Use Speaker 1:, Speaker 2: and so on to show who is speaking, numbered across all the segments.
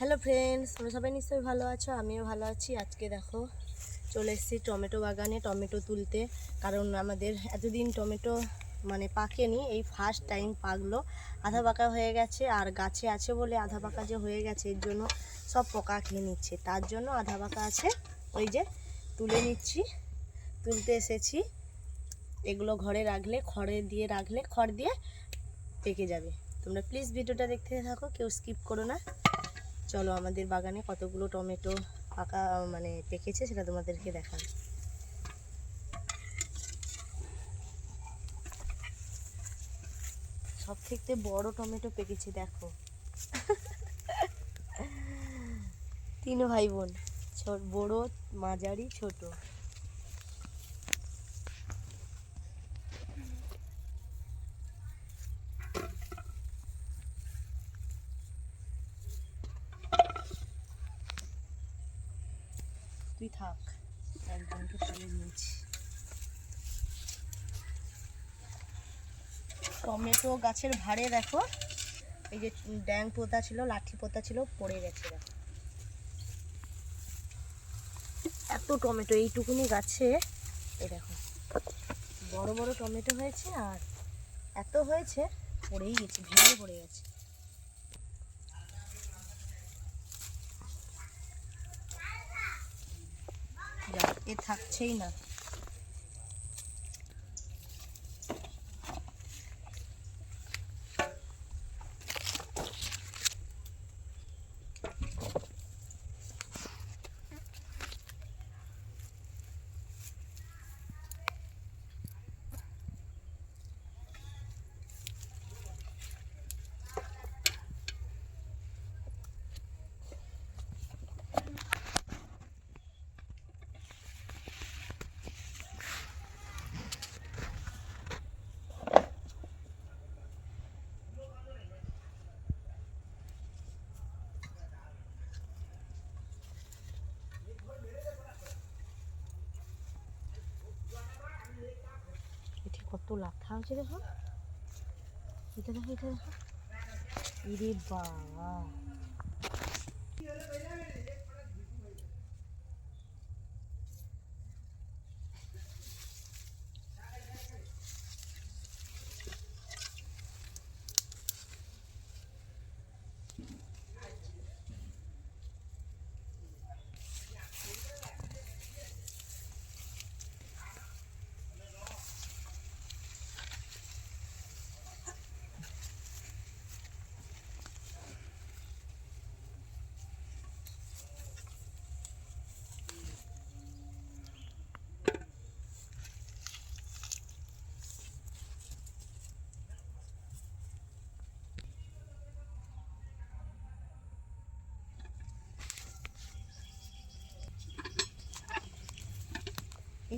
Speaker 1: Hello friends তোমরা সবাই নিশ্চয়ই ভালো আছো? আমিও ভালো আছি। আজকে দেখো, চলে এসেছি টমেটো বাগানে, টমেটো তুলতে। কারণ আমাদের এতদিন টমেটো মানে পাকেনি, এই ফার্স্ট টাইম পাকলো। আধা পাকা হয়ে গেছে আর গাছে আছে বলে আধা পাকা যে হয়ে গেছে, এর জন্য সব পোকা খেয়ে নিচ্ছে। তার জন্য আধা পাকা আছে, ওই যে তুলে নিচ্ছি। তুলতে এসেছি। এগুলো ঘরে রাখলে, খড়ে দিয়ে রাখলে, খড় দিয়ে পেকে যাবে। তোমরা প্লিজ ভিডিওটা দেখতে থাকো, কেউ স্কিপ করো না। চলো আমাদের বাগানে কতগুলো টমেটো পাকা মানে পেকেছে সেটা তোমাদেরকে দেখান সব থেকে বড় টমেটো পেকেছে, দেখো। তিন ভাই বোন বড়, মাঝারি, ছোট। তুই থাক। একজনকে তুলে নিয়েছি টমেটো গাছের ভাড়ে দেখো। এই যে ড্যাং পোতা ছিল, লাঠি পোতা ছিল, পড়ে গেছে দেখো। এত টমেটো, এইটুকুনি গাছে, এই দেখো। বড় বড় টমেটো হয়েছে আর এত হয়েছে, পড়েই গেছে, ভেঙে পড়ে গেছে। এ থাকছেই না। লাঠা হয়েছে দেখো। এটা দেখো এটা দেখো। ইরে বাবা।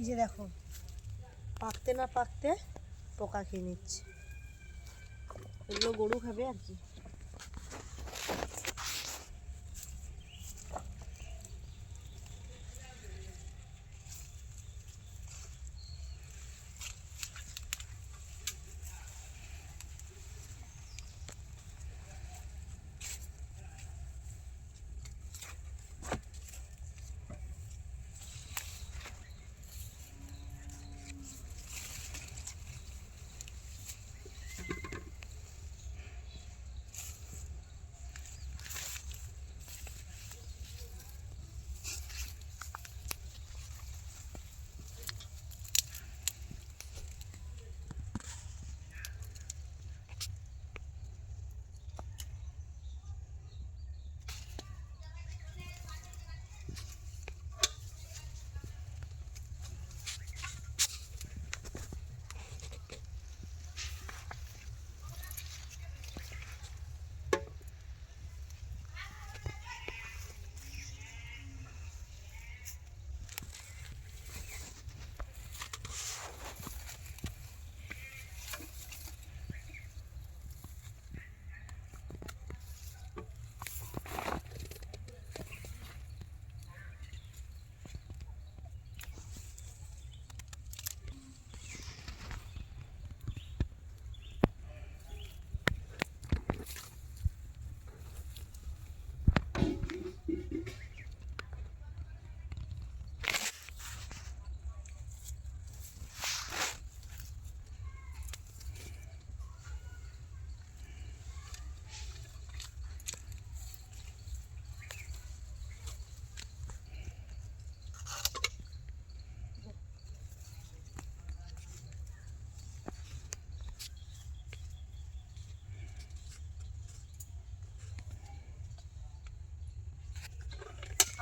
Speaker 1: এই যে দেখো পাকতে না পাকতে পোকা খেয়ে নিচ্ছে। এগুলো গরু খাবে আর কি।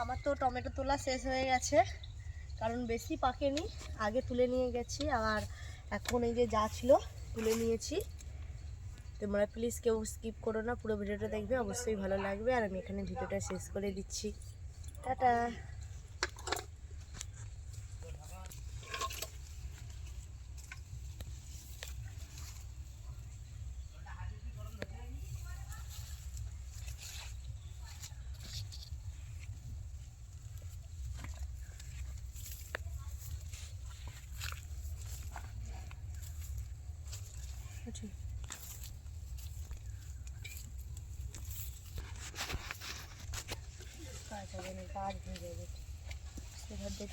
Speaker 1: আমার তো টমেটো তোলা শেষ হয়ে গেছে, কারণ বেশি পাকেনি, আগে তুলে নিয়ে গেছি, আর এখন এই যে যা ছিল তুলে নিয়েছি। তোমরা প্লিজ কেউ স্কিপ করো না, পুরো ভিডিওটা দেখবে, অবশ্যই ভালো লাগবে, আর আমি এখানে ভিডিওটা শেষ করে দিচ্ছি। টাটা! কাজ হয়ে যাবে। সেভাবে